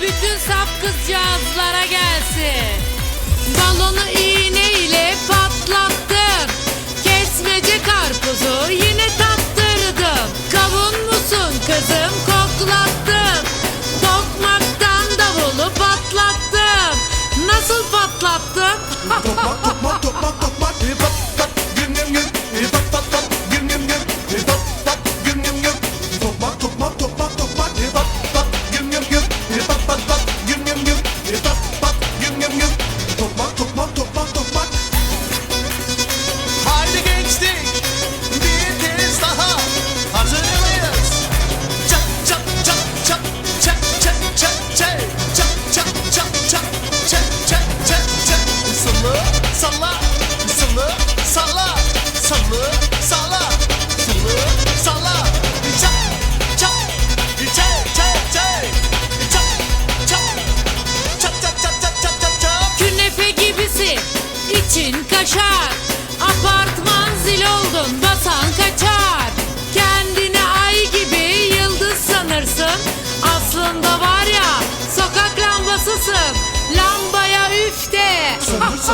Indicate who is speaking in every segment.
Speaker 1: Bütün saf kızcağızlara gelsin. Balonu iğneyle patlattım. Kesmece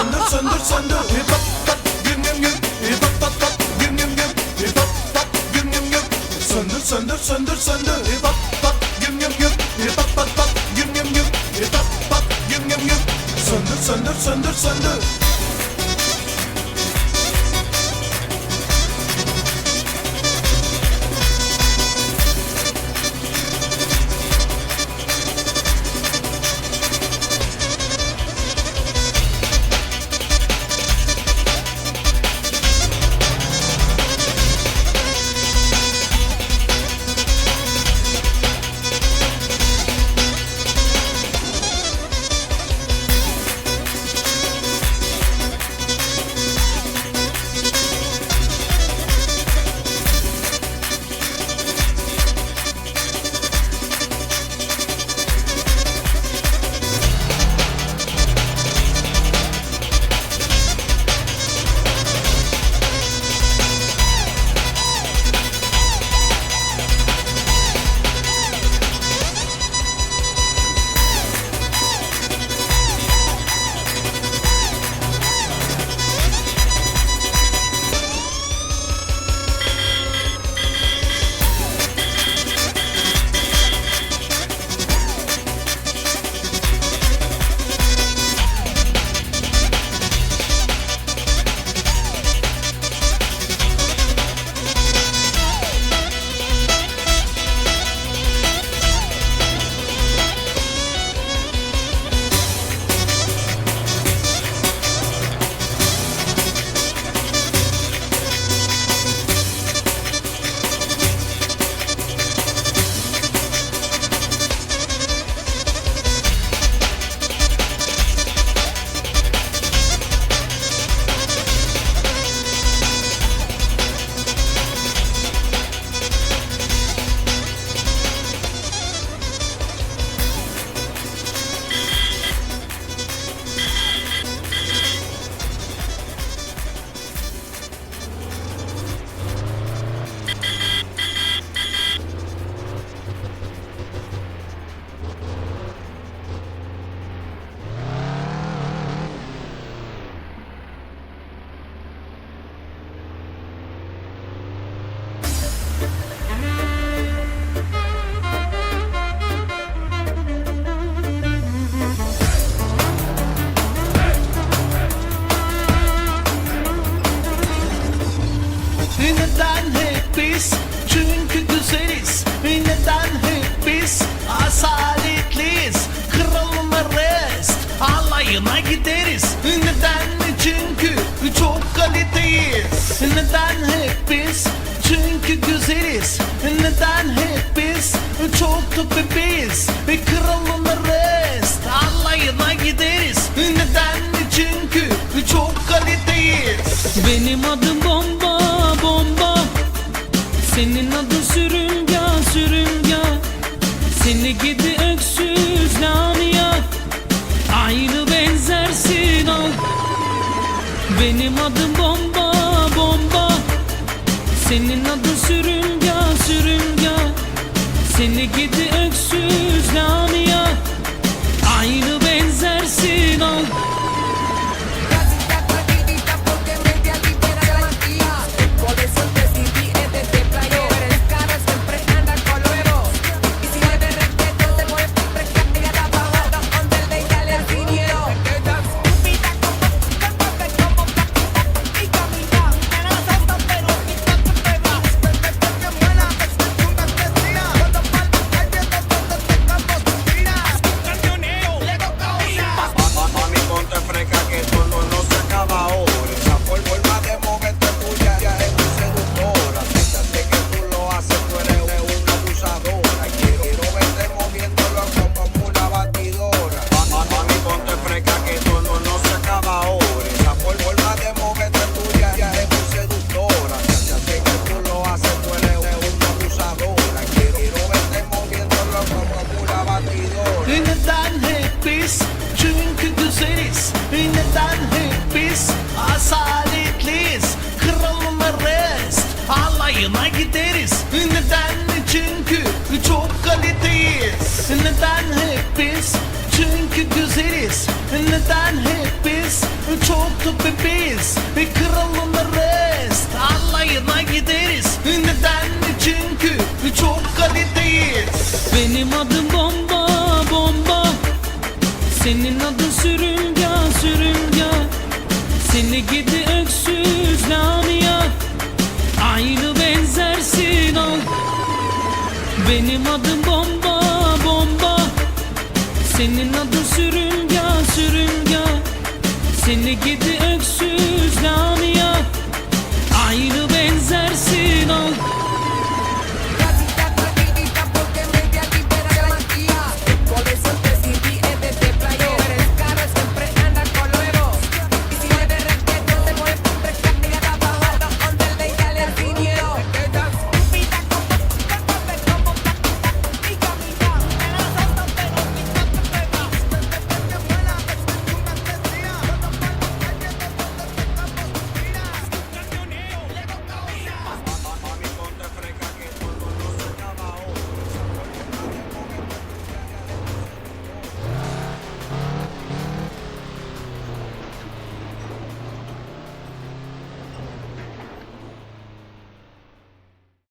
Speaker 2: Söndür söndür söndür. Hip hop hop güm güm güm. Hip hop hop hop güm güm güm. Hip hop hop güm güm güm. Söndür söndür söndür söndür. Hip hop hop güm güm güm. Hip hop hop hop güm güm güm. Hip hop hop güm güm güm. Söndür söndür söndür söndür
Speaker 3: Neden hep biz? Çünkü güzeliz. Neden hep biz? Asaletliyiz. Kralınlarız. Alayına gideriz. Neden? Çünkü çok kaliteyiz. Neden hep biz? Çünkü güzeliz. Neden hep biz? Çok da
Speaker 4: Senin adın sürünga sürünga Seni gidi öksüz lamia. Aynı benzersin al. Benim adım bomba bomba. Senin adın sürünga sürünga Seni gidi öksüz lamia.
Speaker 3: Aynı benzersin al. Benim adım bomba bomba. Senin adın sürünga sürünga. Seni gidi öksüz lamia. Aynı benzersin al.